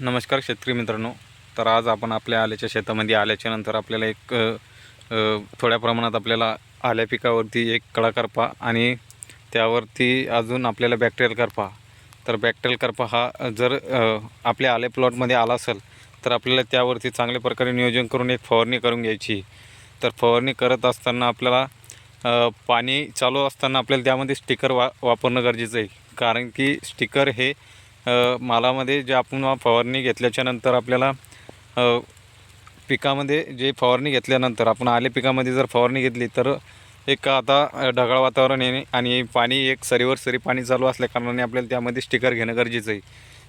नमस्कार शेतकरी मित्रांनो. तर आज आपण आपल्या आल्याच्या शेतामध्ये आल्याच्यानंतर आपल्याला एक थोड्या प्रमाणात आपल्याला आल्या पिकावरती एक कळा करपा आणि त्यावरती अजून आपल्याला बॅक्टेरियल करपा. तर बॅक्टेरियल करपा हा जर आपल्या आले प्लॉटमध्ये आला असेल तर आपल्याला त्यावरती चांगल्या प्रकारे नियोजन करून एक फवारणी करून घ्यायची. तर फवारणी करत असताना आपल्याला पाणी चालू असताना आपल्याला त्यामध्ये स्टिकर वा वापरणं गरजेचं आहे. कारण की स्टिकर हे मालामध्ये जे आपण फवारणी घेतल्याच्या नंतर आपल्याला पिकामध्ये जे फवारणी घेतल्यानंतर आपण आले पिकामध्ये जर फवारणी घेतली तर एक आता ढगाळ वातावरण येणे आणि पाणी एक सरीवर सरी पाणी चालू असल्या कारणाने आपल्याला त्यामध्ये स्टिकर घेणं गरजेचं आहे.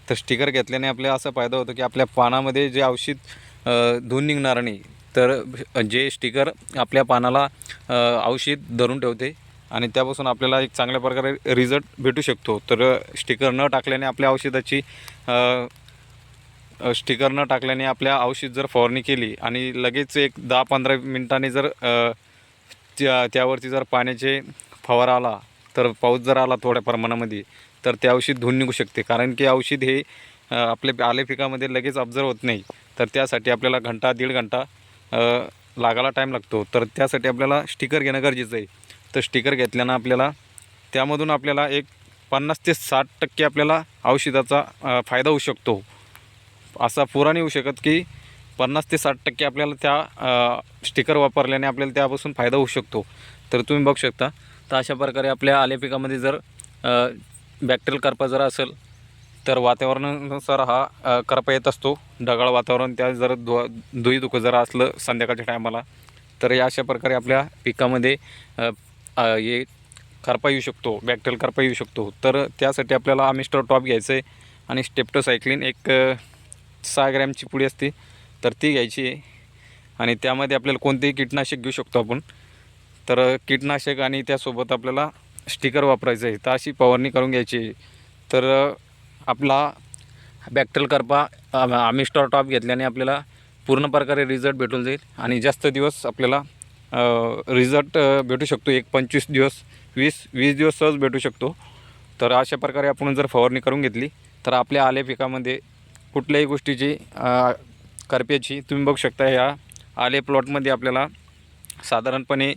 तर स्टिकर घेतल्याने आपल्याला असा फायदा होतो की आपल्या पानामध्ये जे औषध अ, निघणार नाही तर जे स्टिकर आपल्या पानाला औषध धरून ठेवते आणि त्यापासून आपल्याला एक चांगल्या प्रकारे रिझल्ट भेटू शकतो. तर स्टिकर न टाकल्याने आपल्या औषधाची स्टिकर न टाकल्याने आपल्या औषध जर फवारणी केली आणि लगेच एक दहा पंधरा मिनिटांनी जर त्या त्यावरती जर पाण्याचे फवारा आला तर पाऊस जर आला थोड्या प्रमाणामध्ये तर ते औषध धुवून निघू शकते. कारण की औषध हे आपल्या आले पिकामध्ये लगेच ऑब्झर्व होत नाही. तर त्यासाठी आपल्याला घंटा दीड घंटा लागायला टाईम लागतो. तर त्यासाठी आपल्याला स्टिकर घेणं गरजेचं आहे. तर स्टिकर घेतल्यानं आपल्याला त्यामधून आपल्याला एक पन्नास ते साठ टक्के आपल्याला औषधाचा फायदा होऊ शकतो. असा पुरा नाही होऊ शकत की पन्नास ते साठ टक्के आपल्याला त्या स्टिकर वापरल्याने आपल्याला त्यापासून फायदा होऊ शकतो. तर तुम्ही बघू शकता. तर अशा प्रकारे आपल्या आले पिकामध्ये जर बॅक्टेरियल करपा जर असेल तर वातावरणानुसार हा करपा येत असतो. ढगाळ वातावरण त्या जर धु दुई दुखं जर असलं संध्याकाळच्या टायमाला तर या अशा प्रकारे आपल्या पिकामध्ये हे करपा येऊ शकतो बॅक्टेरियल करपा येऊ शकतो. तर त्यासाठी आपल्याला आमिस्टर टॉप घ्यायचं आहे आणि स्टेप्टोसायक्लिन एक सहा ग्रॅमची पुडी असते तर ती घ्यायची. आहे आणि त्यामध्ये आपल्याला कोणतेही कीटनाशक घेऊ शकतो आपण. तर कीटनाशक आणि त्यासोबत आपल्याला स्टिकर वापरायचं आहे तर अशी फवारणी करून घ्यायची. आहे. तर आपला बॅक्टेल करपा आमिस्टर टॉप घेतल्याने आपल्याला पूर्ण प्रकारे रिझल्ट भेटून जाईल. आणि जास्त दिवस आपल्याला रिझल्ट भेटू शकतो एक पंचवीस दिवस वीस वीस दिवस सहज भेटू शकतो. तर अशा प्रकारे आपण जर फवारणी करून घेतली तर आपल्या आले पिकामध्ये कुठल्याही गोष्टीची करप्याची तुम्ही बघू शकता ह्या आले प्लॉटमध्ये आपल्याला साधारणपणे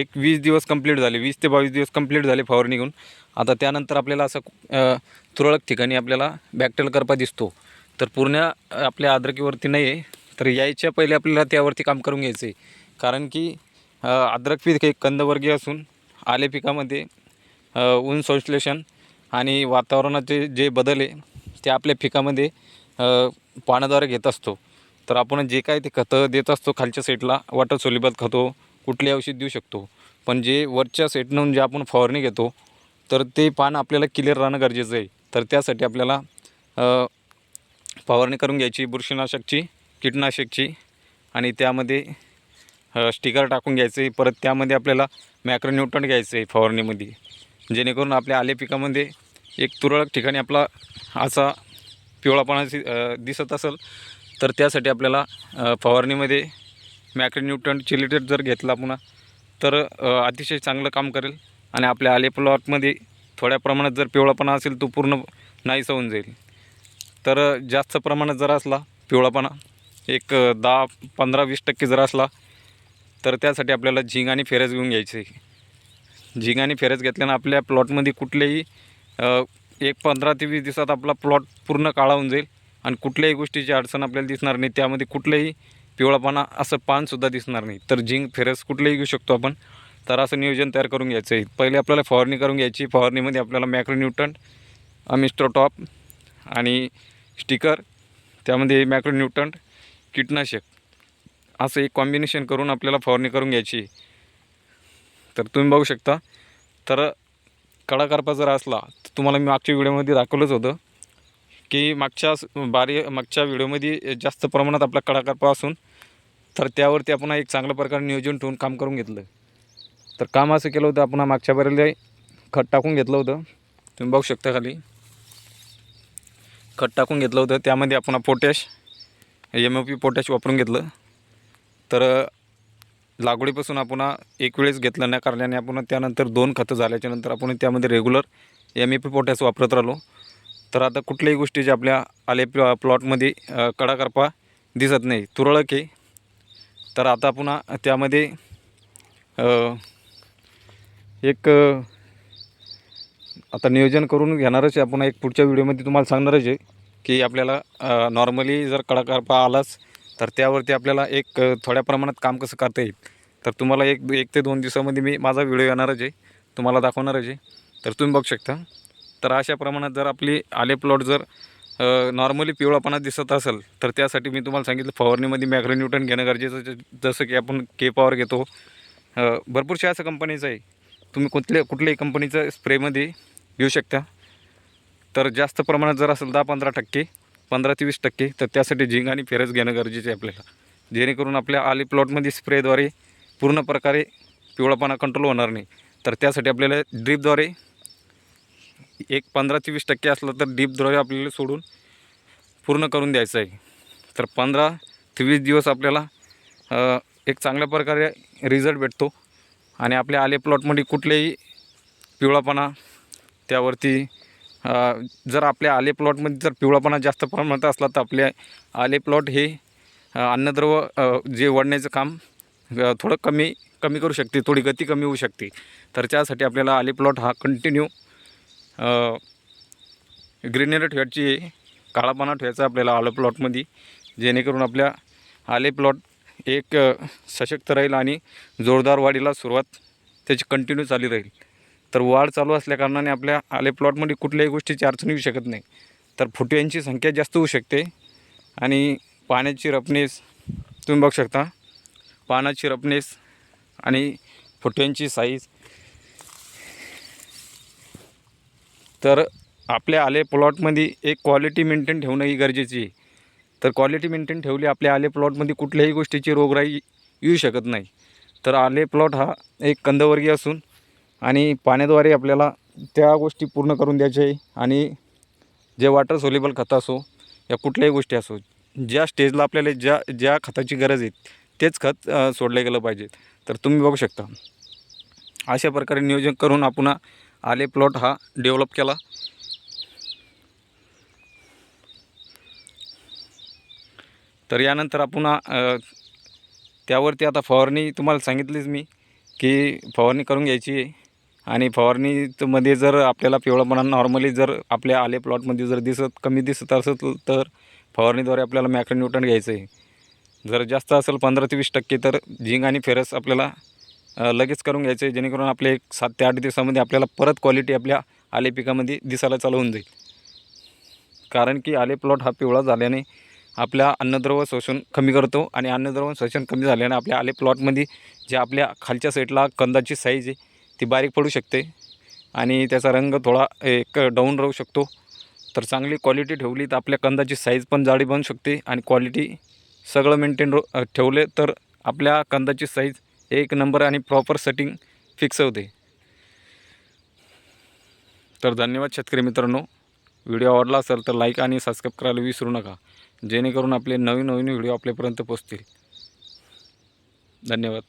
एक वीस दिवस कंप्लीट झाले वीस ते बावीस दिवस कंप्लीट झाले फवारणी घेऊन. आता त्यानंतर आपल्याला असं तुरळक ठिकाणी आपल्याला बॅक्टेरियल करपा दिसतो. तर पूर्ण आपल्या आद्रकीवरती नाही आहे तर यायच्या पहिले आपल्याला त्यावरती काम करून घ्यायचं आहे कारण की अद्रक पीक हे कंदवर्गीय असून आले पिकामध्ये ऊन संश्लेषण आणि वातावरणाचे जे बदल आहे ते आपल्या पिकामध्ये पाण्याद्वारे घेत असतो. तर आपण जे काय ते खतं देत असतो खालच्या सेटला वॉटर सोलिबल खतो कुठले औषध देऊ शकतो. पण जे वरच्या सेटनं जे आपण फवारणी घेतो तर ते पान आपल्याला क्लिअर राहणं गरजेचं आहे. तर त्यासाठी आपल्याला फवारणी करून घ्यायची बुरशीनाशकची कीटनाशकची आणि त्यामध्ये स्टिकर टाकून घ्यायचं आहे परत त्यामध्ये आपल्याला मॅक्रोन्यूट्रंट घ्यायचं आहे फवारणीमध्ये. जेणेकरून आपल्या आले पिकामध्ये एक तुरळक ठिकाणी आपला असा पिवळापणा दि- दिसत असेल तर त्यासाठी आपल्याला फवारणीमध्ये मॅक्रोन्यूट्रंट चिलिटेट जर घेतला पुन्हा तर अतिशय चांगलं काम करेल आणि आपल्या आले प्लॉटमध्ये थोड्या प्रमाणात जर पिवळापणा असेल तो पूर्ण नाहीसा होऊन जाईल. तर जास्त प्रमाणात जर असला पिवळापणा एक दहा पंधरा वीस टक्के जर असला तर त्यासाठी आपल्याला झिंग आणि फेरस घेऊन घ्यायचं. आहे झिंग आणि फेरस घेतल्यानं आपल्या प्लॉटमध्ये कुठलेही एक पंधरा ते वीस दिवसात आपला प्लॉट पूर्ण काळा होऊन जाईल आणि कुठल्याही गोष्टीची अडचण आपल्याला दिसणार नाही. त्यामध्ये कुठलंही पिवळापणा असं पानसुद्धा दिसणार नाही. तर झिंक फेरस कुठलंही घेऊ शकतो आपण. तर असं नियोजन तयार करून घ्यायचं आहे. पहिले आपल्याला फवारणी करून घ्यायची. फवारणीमध्ये आपल्याला मॅक्रोन्यूट्रंट अमिस्ट्रोटॉप आणि स्टिकर त्यामध्ये मॅक्रोन्यूट्रंट कीटनाशक. असं एक कॉम्बिनेशन करून आपल्याला फवारणी करून घ्यायची. तर तुम्ही बघू शकता. तर कडाकारपा जर असला तर तुम्हाला मी मागच्या व्हिडिओमध्ये दाखवलंच होतं की मागच्या बारी मागच्या व्हिडिओमध्ये जास्त प्रमाणात आपला कडाकारपा असून तर त्यावरती आपण एक चांगल्या प्रकारे नियोजन ठेवून काम करून घेतलं. तर काम असं केलं होतं आपण मागच्या बारीला खत टाकून घेतलं होतं. तुम्ही बघू शकता खाली. खत टाकून घेतलं होतं त्यामध्ये आपण potash M O P potash वापरून घेतलं. तर लागवडीपासून आपण एक वेळेस घेतलं नाही कारल्याने आपण त्यानंतर दोन खतं झाल्याच्यानंतर आपण त्यामध्ये regular M A P potash वापरत राहिलो. तर आता कुठल्याही गोष्टीचे आपल्या आले प्लॉ प्लॉटमध्ये कडाकरपा दिसत नाही तुरळक आहे. तर आता पुन्हा त्यामध्ये एक आता नियोजन करून घेणारच आहे. आपण एक पुढच्या व्हिडिओमध्ये तुम्हाला सांगणारच आहे की आपल्याला नॉर्मली जर कडाकरपा आलाच तर त्यावरती आपल्याला एक थोड्या प्रमाणात काम कसं करता येईल? तर तुम्हाला एक एक ते दोन दिवसामध्ये मी माझा व्हिडिओ येणारच आहे. तुम्हाला दाखवणारच आहे. तर तुम्ही बघू शकता. तर अशा प्रमाणात जर आपली आले प्लॉट जर नॉर्मली पिवळापणा दिसत असेल तर त्यासाठी मी तुम्हाला सांगितलं फवारणीमध्ये मॅग्रोन्यूटन घेणं गरजेचं जसं की आपण के पॉवर घेतो. भरपूरशा असं कंपनीचं आहे. तुम्ही कुठल्या कुठल्याही कंपनीचं स्प्रेमध्ये घेऊ शकता. तर जास्त प्रमाणात जर असेल दहा पंधरा टक्के पंधरा ते वीस टक्के. तर त्यासाठी झिंग आणि फेरस घेणं गरजेचं आहे आपल्याला. जेणेकरून आपल्या आली प्लॉटमध्ये स्प्रेद्वारे पूर्ण प्रकारे पिवळापणा कंट्रोल होणार नाही. तर त्यासाठी आपल्याला ड्रीपद्वारे एक पंधरा ते वीस टक्के असलं तर ड्रीपद्वारे आपल्याला सोडून पूर्ण करून द्यायचं आहे. तर पंधरा ते वीस दिवस आपल्याला एक चांगल्या प्रकारे रिझल्ट भेटतो. आणि आपल्या आले प्लॉटमध्ये कुठलेही पिवळापणा त्यावरती जर आपल्या आले प्लॉटमध्ये जर पिवळापणा जास्त प्रमाणात असला तर आपले आले प्लॉट हे अन्नद्रव जे वडण्याचं काम थोडं कमी कमी करू शकते थोडी गती कमी होऊ शकते. तर त्यासाठी आपल्याला आले प्लॉट हा कंटिन्यू ग्रीनरी ठेवायची काळापाना ठेवायचा आपल्याला आलं प्लॉटमध्ये जेणेकरून आपल्या आले प्लॉट एक सशक्त राहील आणि जोरदार वाढीला सुरुवात त्याची कंटिन्यू चालू राहील. तर वाढ चालू असल्याकारणाने आपल्या आले प्लॉटमध्ये कुठल्याही गोष्टीची अडचण येऊ शकत नाही. तर फुटव्यांची संख्या जास्त होऊ शकते. आणि पाण्याची रफनेस तुम्ही बघू शकता. पानाची रफनेस आणि फुटव्यांची साईज तर आपल्या आले प्लॉटमध्ये एक क्वालिटी मेंटेन ठेवणं ही गरजेची आहे. तर क्वालिटी मेंटेन ठेवली आपल्या आले प्लॉटमध्ये कुठल्याही गोष्टीची रोगराई येऊ शकत नाही. तर आले प्लॉट हा एक कंदवर्गीय असून आणि पाण्याद्वारे आपल्याला त्या गोष्टी पूर्ण करून द्यायच्या आहे. आणि जे वॉटर सोल्युबल खतं असो या कुठल्याही गोष्टी असो ज्या स्टेजला आपल्याला ज्या ज्या खताची गरज आहे तेच खत सोडलं गेलं पाहिजे. तर तुम्ही बघू शकता. अशा प्रकारे नियोजन करून आपण आले प्लॉट हा डेव्हलप केला. तर यानंतर आपण त्यावरती आता फवारणी तुम्हाला सांगितलीच मी की फवारणी करून घ्यायची आहे. आणि फवारणीमध्ये जर आपल्याला पिवळापणा नॉर्मली जर आपल्या आले प्लॉटमध्ये जर दिसत कमी दिसत असेल तर फवारणीद्वारे आपल्याला मॅक्रोन्यूटन घ्यायचं आहे. जर जास्त असेल पंधरा ते वीस टक्के तर झिंग आणि फेरस आपल्याला लगेच करून घ्यायचं आहे जेणेकरून आपले एक सात ते आठ दिवसामध्ये आपल्याला परत क्वालिटी आपल्या आले पिकामध्ये दिसायला चालू होऊन जाईल. कारण की आले प्लॉट हा पिवळा झाल्याने आपल्या अन्नद्रव्य शोषण कमी करतो आणि अन्नद्रव्य शोषण कमी झाल्याने आपल्या आले प्लॉटमध्ये जे आपल्या खालच्या साईडला कंदाची साईज आहे ती बारीक पडू शकते. आणि त्याचा रंग थोडा एक डाऊन राहू शकतो. तर चांगली क्वालिटी ठेवली तर आपल्या कंदाची साईज पण जाडी बनू शकते. आणि क्वालिटी सगळं मेंटेन रो ठेवले तर आपल्या कंदाची साईज एक नंबर आणि प्रॉपर सेटिंग फिक्स होते. तर धन्यवाद शेतकरी मित्रांनो. व्हिडिओ आवडला असेल तर लाईक आणि सबस्क्राईब करायला विसरू नका. जेणेकरून आपले नवीन नवीन व्हिडिओ आपल्यापर्यंत पोचतील धन्यवाद.